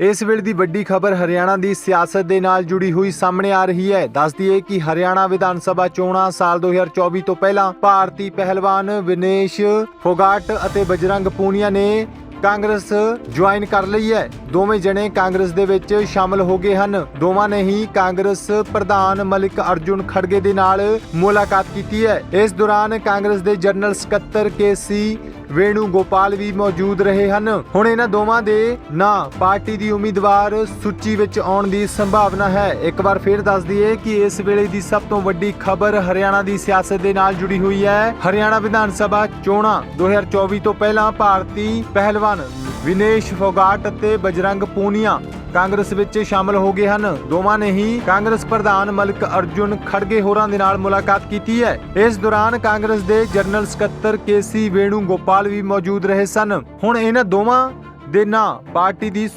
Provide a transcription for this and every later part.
ਇਸ ਵੇਲੇ ਦੀ ਵੱਡੀ ਖਬਰ ਹਰਿਆਣਾ ਦੀ ਸਿਆਸਤ ਦੇ ਨਾਲ ਜੁੜੀ ਹੋਈ ਸਾਹਮਣੇ ਆ ਰਹੀ ਹੈ। ਦੱਸ ਦਈਏ ਕਿ ਹਰਿਆਣਾ ਵਿਧਾਨ ਸਭਾ ਚੋਣਾਂ ਸਾਲ 2024 ਤੋਂ ਪਹਿਲਾਂ ਭਾਰਤੀ ਪਹਿਲਵਾਨ ਵਿਨੇਸ਼ ਫੋਗਾਟ ਅਤੇ ਬਜਰੰਗ ਪੂਨੀਆ ਨੇ ਕਾਂਗਰਸ ਜੁਆਇਨ ਕਰ ਲਈ ਹੈ। ਦੋਵੇਂ ਜਣੇ ਕਾਂਗਰਸ ਦੇ ਵਿੱਚ ਸ਼ਾਮਲ ਹੋ ਗਏ ਹਨ। ਦੋਵਾਂ ਨੇ ਹੀ ਕਾਂਗਰਸ ਪ੍ਰਧਾਨ ਮਲਿਕ ਅਰਜੁਨ ਖੜਗੇ ਦੇ ਨਾਲ ਮੁਲਾਕਾਤ ਕੀਤੀ ਹੈ। ਇਸ ਦੌਰਾਨ ਕਾਂਗਰਸ ਦੇ ਜਨਰਲ ਸਕੱਤਰ ਕੇਸੀ ਵੇਣੂ ਗੋਪਾਲ ਵੀ ਮੌਜੂਦ ਰਹੇ ਹਨ। ਹੁਣ ਇਹਨਾਂ ਦੋਵਾਂ ਦੇ ਨਾਂ ਪਾਰਟੀ ਦੀ ਉਮੀਦਵਾਰ ਸੂਚੀ ਵਿੱਚ ਆਉਣ ਦੀ ਸੰਭਾਵਨਾ ਹੈ। ਇੱਕ ਵਾਰ ਫਿਰ ਦੱਸ ਦਈਏ ਕਿ ਇਸ ਵੇਲੇ ਦੀ ਸਭ ਤੋਂ ਵੱਡੀ ਖਬਰ ਹਰਿਆਣਾ ਦੀ ਸਿਆਸਤ ਦੇ ਨਾਲ ਜੁੜੀ ਹੋਈ ਹੈ। ਹਰਿਆਣਾ ਵਿਧਾਨ ਸਭਾ ਚੋਣਾਂ 2024 ਤੋਂ ਪਹਿਲਾਂ ਭਾਰਤੀ ਪਹਿਲਵਾਨ ਵਿਨੇਸ਼ ਫੋਗਾਟ ਅਤੇ ਬਜਰੰਗ ਪੂਨੀਆ ਕਾਂਗਰਸ ਵਿੱਚ ਸ਼ਾਮਲ ਹੋ ਗਏ ਹਨ। ਦੋਵਾਂ ਨੇ ਹੀ ਕਾਂਗਰਸ ਪ੍ਰਧਾਨ ਮਲਿਕ ਅਰਜੁਨ ਖੜਗੇ ਹੋਰਾਂ ਦੇ ਨਾਲ ਮੁਲਾਕਾਤ ਕੀਤੀ ਹੈ। ਇਸ ਦੌਰਾਨ ਕਾਂਗਰਸ ਦੇ ਜਨਰਲ ਸਕੱਤਰ ਕੇਸੀ ਵੇਣੂ ਗੋਪਾਲ ਵੀ ਮੌਜੂਦ ਰਹੇ ਸਨ। ਹੁਣ ਇਹਨਾਂ ਦੋਵਾਂ ਦੇ ਨਾਂ ਪਾਰਟੀ ਦੀ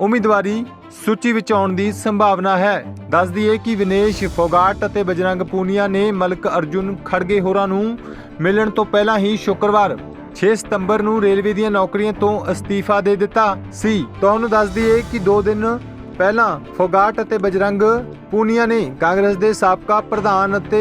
ਉਮੀਦਵਾਰੀ ਸੂਚੀ ਵਿੱਚ ਆਉਣ ਦੀ ਸੰਭਾਵਨਾ ਹੈ। ਦੱਸ ਦਈਏ ਕਿ ਵਿਨੇਸ਼ ਫੋਗਾਟ ਅਤੇ ਬਜਰੰਗ ਪੂਨੀਆ ਨੇ ਮਲਿਕ ਅਰਜੁਨ ਖੜਗੇ ਹੋਰਾਂ ਨੂੰ ਮਿਲਣ ਤੋਂ ਪਹਿਲਾਂ ਹੀ ਸ਼ੁੱਕਰਵਾਰ 6 ਸਤੰਬਰ ਨੂੰ ਰੇਲਵੇ ਦੀਆਂ ਨੌਕਰੀਆਂ ਤੋਂ ਅਸਤੀਫਾ ਦੇ ਦਿੱਤਾ ਸੀ। ਤੁਹਾਨੂੰ ਦੱਸ ਦਈਏ ਕਿ 2 ਦਿਨ ਪਹਿਲਾਂ ਫੋਗਾਟ ਅਤੇ ਬਜਰੰਗ ਪੂਨੀਆ ਨੇ ਕਾਂਗਰਸ ਦੇ ਸਾਬਕਾ ਪ੍ਰਧਾਨ ਅਤੇ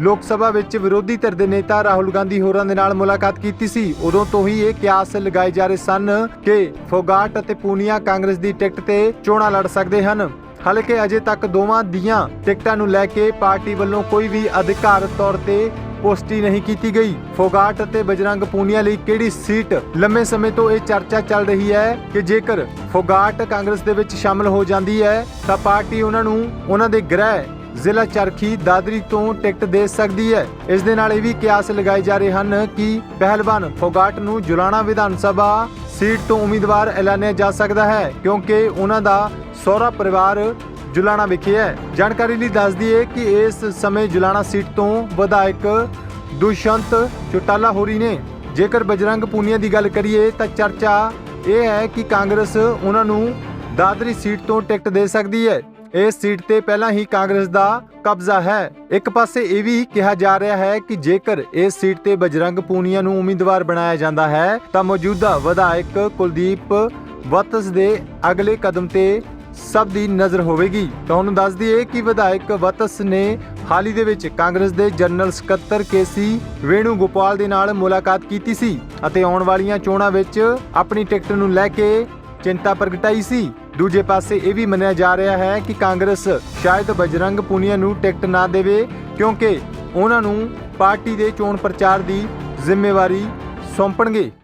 ਲੋਕ ਸਭਾ ਵਿੱਚ ਵਿਰੋਧੀ ਧਿਰ ਦੇ ਨੇਤਾ ਰਾਹੁਲ ਗਾਂਧੀ ਹੋਰਾਂ ਦੇ ਨਾਲ ਮੁਲਾਕਾਤ ਕੀਤੀ ਸੀ। ਉਦੋਂ ਤੋਂ ਹੀ ਇਹ ਕਿਆਸ ਲਗਾਏ ਜਾ ਰਹੇ ਸਨ ਕਿ ਫੋਗਾਟ ਅਤੇ ਪੂਨੀਆ ਕਾਂਗਰਸ ਦੀ ਟਿਕਟ ਤੇ ਚੋਣਾਂ ਲੜ ਸਕਦੇ ਹਨ। ਹਾਲਾਂਕਿ ਅਜੇ ਤੱਕ ਦੋਵਾਂ ਦੀਆਂ ਟਿਕਟਾਂ ਨੂੰ ਲੈ ਕੇ ਪਾਰਟੀ ਵੱਲੋਂ ਕੋਈ ਵੀ ਅਧਿਕਾਰਤ ਤੌਰ ਤੇ ਪੁਸ਼ਟੀ ਨਹੀਂ ਕੀਤੀ ਗਈ। ਫੋਗਾਟ ਅਤੇ ਬਜਰੰਗ ਪੂਨੀਆ ਲਈ ਕਿਹੜੀ ਸੀਟ? ਲੰਮੇ ਸਮੇਂ ਤੋਂ ਇਹ ਚਰਚਾ ਚੱਲ ਰਹੀ ਹੈ ਕਿ ਜੇਕਰ ਫੋਗਾਟ ਕਾਂਗਰਸ ਦੇ ਵਿੱਚ ਸ਼ਾਮਲ ਹੋ ਜਾਂਦੀ ਹੈ, ਤਾਂ ਪਾਰਟੀ ਉਹਨਾਂ ਨੂੰ ਉਹਨਾਂ ਦੇ ਗ੍ਰਹਿ, ਜ਼ਿਲ੍ਹਾ ਚਰਖੀ, ਦਾਦਰੀ ਤੋਂ ਟਿਕਟ ਦੇ ਸਕਦੀ ਹੈ। ਇਸ ਦੇ ਨਾਲ ਇਹ ਵੀ ਕਿਆਸ ਲਗਾਏ ਜਾ ਰਹੇ ਹਨ ਕਿ ਪਹਿਲਵਾਨ ਫੋਗਾਟ ਨੂੰ ਜੁਲਾਣਾ ਵਿਧਾਨ ਸਭਾ ਸੀਟ ਤੋਂ ਉਮੀਦਵਾਰ ਐਲਾਨਿਆ ਜਾ ਸਕਦਾ ਹੈ, ਕਿਉਂਕਿ ਉਹਨਾਂ ਦਾ ਸਹੁਰਾ ਪਰਿਵਾਰ ਜੁਲਾਣਾ ਵਿਖੇ ਹੈ। ਜਾਣਕਾਰੀ ਲਈ ਦੱਸਦੀ ਦਈਏ ਕਿ ਇਸ ਸਮੇਂ ਜੁਲਾਣਾ ਸੀਟ ਤੋਂ ਵਿਧਾਇਕ ਦੁਸ਼ਯੰਤ ਚੋਟਾਲਾ ਹੋਰੀ ਨੇ। ਜੇਕਰ ਬਜਰੰਗ ਪੂਨੀਆ ਦੀ ਗੱਲ ਕਰੀਏ ਤਾਂ ਚਰਚਾ ਇਹ ਹੈ ਕਿ ਕਾਂਗਰਸ ਉਹਨਾਂ ਨੂੰ ਦਾਦਰੀ ਸੀਟ ਤੋਂ ਟਿਕਟ ਦੇ ਸਕਦੀ ਹੈ। ਇਸ ਸੀਟ ਤੇ ਪਹਿਲਾਂ ਹੀ ਕਾਂਗਰਸ ਦਾ ਕਬਜ਼ਾ ਹੈ। ਇੱਕ ਪਾਸੇ ਇਹ ਵੀ ਕਿਹਾ ਜਾ ਰਿਹਾ ਹੈ ਕਿ ਜੇਕਰ ਇਸ ਸੀਟ ਤੇ ਬਜਰੰਗ ਪੂਨੀਆ ਨੂੰ ਉਮੀਦਵਾਰ ਬਣਾਇਆ ਜਾਂਦਾ ਹੈ ਤਾਂ ਮੌਜੂਦਾ ਵਿਧਾਇਕ ਕੁਲਦੀਪ ਵਤਸ ਦੇ ਅਗਲੇ ਕਦਮ ਤੇ ਸਭ ਦੀ ਨਜ਼ਰ ਹੋਵੇਗੀ। ਤੁਹਾਨੂੰ ਦੱਸ ਦਈਏ ਕਿ ਵਿਧਾਇਕ ਵਤਸ ਨੇ ਹਾਲ ਹੀ ਦੇ ਵਿੱਚ ਕਾਂਗਰਸ ਦੇ ਜਨਰਲ ਸਕੱਤਰ ਕੇਸੀ ਵੇਣੂ ਗੋਪਾਲ ਦੇ ਨਾਲ ਮੁਲਾਕਾਤ ਕੀਤੀ ਸੀ ਅਤੇ ਆਉਣ ਵਾਲੀਆਂ ਚੋਣਾਂ ਵਿੱਚ ਆਪਣੀ ਟਿਕਟ ਨੂੰ ਲੈ ਕੇ ਚਿੰਤਾ ਪ੍ਰਗਟਾਈ ਸੀ। ਦੂਜੇ ਪਾਸੇ ਇਹ ਵੀ ਮੰਨਿਆ ਜਾ ਰਿਹਾ ਹੈ ਕਿ ਕਾਂਗਰਸ ਸ਼ਾਇਦ ਬਜਰੰਗ ਪੂਨੀਆ ਨੂੰ ਟਿਕਟ ਨਾ ਦੇਵੇ, ਕਿਉਂਕਿ ਉਹਨਾਂ ਨੂੰ ਪਾਰਟੀ ਦੇ ਚੋਣ ਪ੍ਰਚਾਰ ਦੀ ਜ਼ਿੰਮੇਵਾਰੀ ਸੌਂਪਣਗੇ।